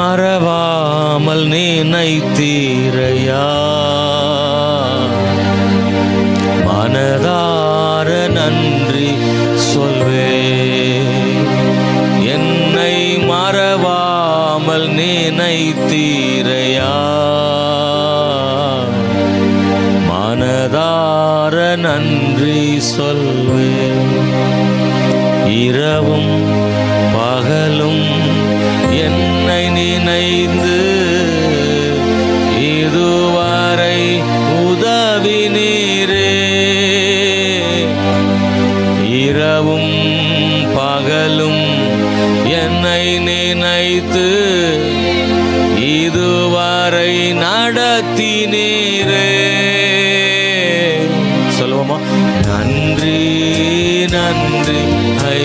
மறவாமல் நினைத்தீரையா? மனதார நன்றி சொல்வே என்னை மறவாமல் நினைத்தீரையா? மனதார நன்றி சொல்வே இரவும் பகலும் இரவும் பகலும் என்னை நினைத்து இதுவரை நடத்தினீரே. சொல்லுவோமா? நன்றி நன்றி ஐ